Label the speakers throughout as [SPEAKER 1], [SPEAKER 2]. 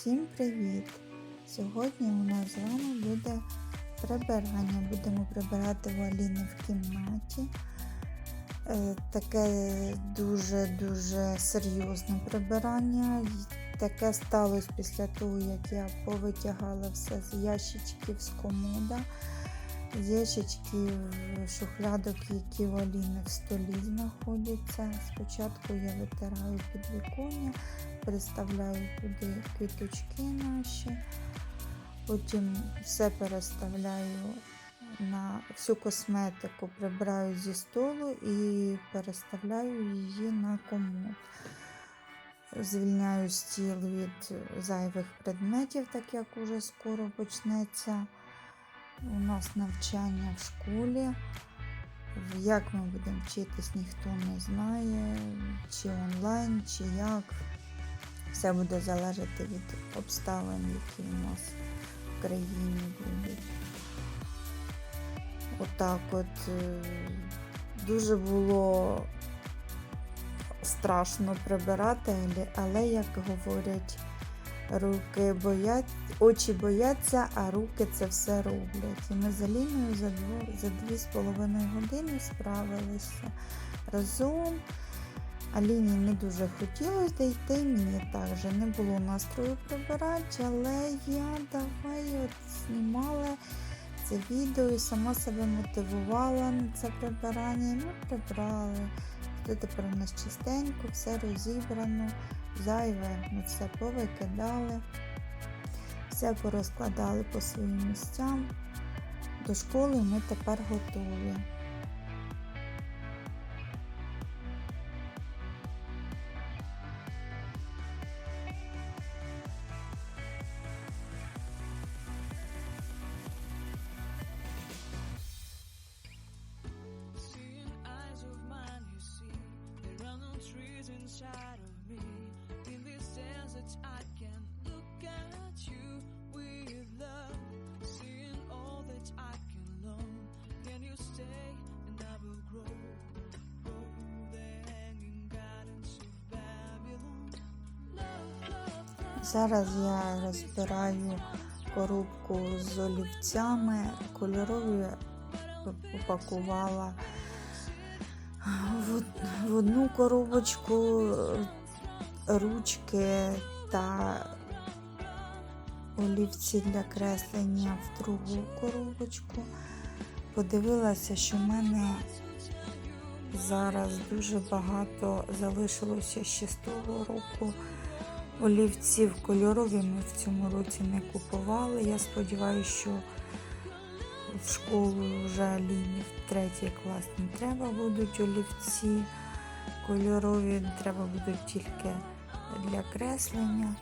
[SPEAKER 1] Всім привіт! Сьогодні у нас з вами буде прибирання. Будемо прибирати у Аліни в кімнаті. Е, Таке дуже-дуже серйозне прибирання. Таке сталося після того, як я повитягала все з ящичків з комода, ящичків шухлядок, які в Аліни в столі знаходяться. Спочатку я витираю підвіконня переставляю туди квіточки наші, потім все переставляю на всю косметику, прибираю зі столу і переставляю її на комод. Звільняю стіл від зайвих предметів, так як уже скоро почнеться у нас навчання в школі. Як ми будемо вчитись, ніхто не знає, чи онлайн, чи як. Все буде залежати від обставин, які у нас в країні будуть. Отак от е, дуже було страшно прибирати, але, як говорять, руки боять, очі бояться, а руки це все роблять. І ми з Аліною за, дво, за години справилися разом. Аліні не дуже хотілося дійти, мені також не було настрою прибирати, але я давай от знімала це відео і сама себе мотивувала на це прибирання. І ми прибрали. Тепер у нас чистенько, все розібрано, зайве ми все повикидали, все порозкладали по своїм місцям. До школи ми тепер готові. Зараз я розбираю коробку з олівцями. Кольорові упакувала в, одну коробочку ручки та олівці для креслення в другу коробочку. Подивилася, що в мене зараз дуже багато залишилося ще з того року. Олівців кольорові ми в цьому році не купували. Я сподіваюся, що в школу вже Аліні в третій клас не треба будуть олівці кольорові, треба будуть тільки для креслення.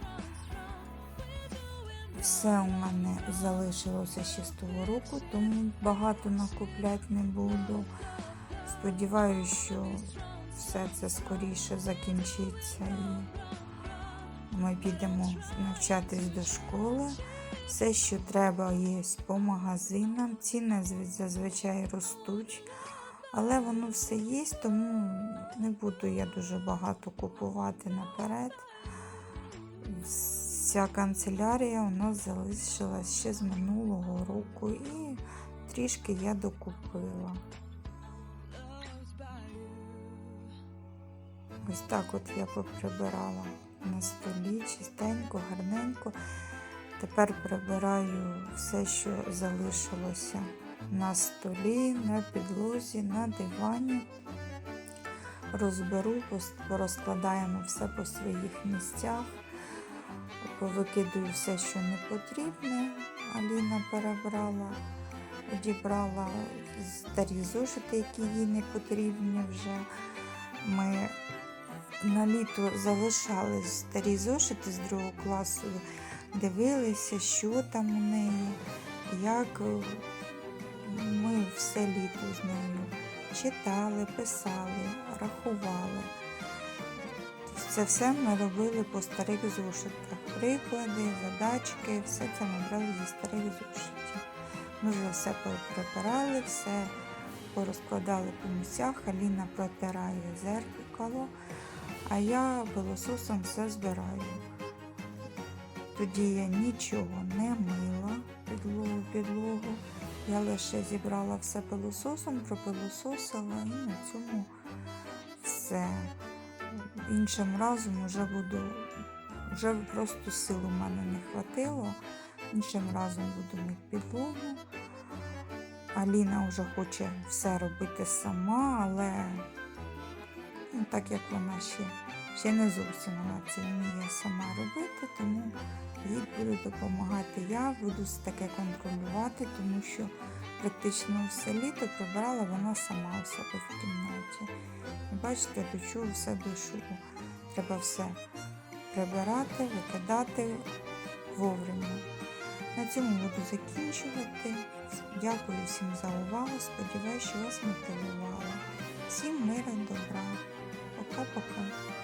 [SPEAKER 1] Все у мене залишилося ще з того року, тому багато накупляти не буду. Сподіваюся, що все це скоріше закінчиться ми підемо навчатись до школи. Все, що треба, є по магазинам. Ціни зазвичай ростуть. Але воно все є, тому не буду я дуже багато купувати наперед. Вся канцелярія у нас залишилась ще з минулого року і трішки я докупила. Ось так от я поприбирала на столі, чистенько, гарненько. Тепер прибираю все, що залишилося на столі, на підлозі, на дивані. Розберу, порозкладаємо все по своїх місцях. Повикидую все, що не потрібне. Аліна перебрала, одібрала старі зошити, які їй не потрібні вже. Ми на літо залишали старі зошити з другого класу, дивилися, що там у неї, як е, ми все літо з нею читали, писали, рахували. Це все ми робили по старих зошитах. Приклади, задачки, все це ми брали зі старих зошитів. Ми вже все прибирали, все порозкладали по місцях. Аліна протирає зеркало, а я пилососом все збираю. Тоді я нічого не мила підлогу, підлогу. Я лише зібрала все пилососом, пропилососила і на цьому все. Іншим разом вже буду, вже просто сил у мене не хватило. Іншим разом буду мити підлогу. Аліна вже хоче все робити сама, але так як вона ще, ще не зовсім вона це вміє сама робити, тому їй буду допомагати я, буду таке контролювати, тому що практично все літо прибирала вона сама у себе в кімнаті. Бачите, до чого все дійшло. Треба все прибирати, викидати вовремя. На цьому буду закінчувати. Дякую всім за увагу. Сподіваюся, що вас мотивувала. Пока-пока.